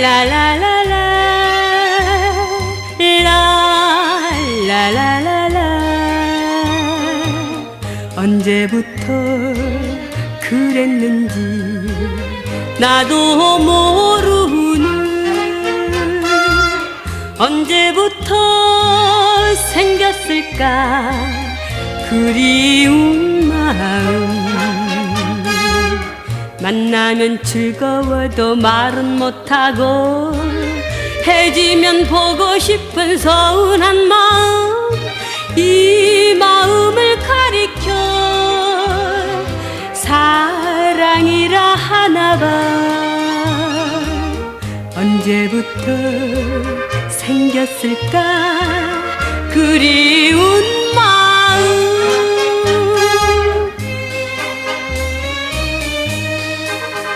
라라라라. 언제부터 그랬는지 나도 모르는. 언제부터 생겼을까? 그리운 마음 만나면 즐거워도 말은 못하고 해지면 보고 싶은 서운한 마음 이 마음을 가리켜 사랑이라 하나봐. 언제부터 생겼을까? 그리운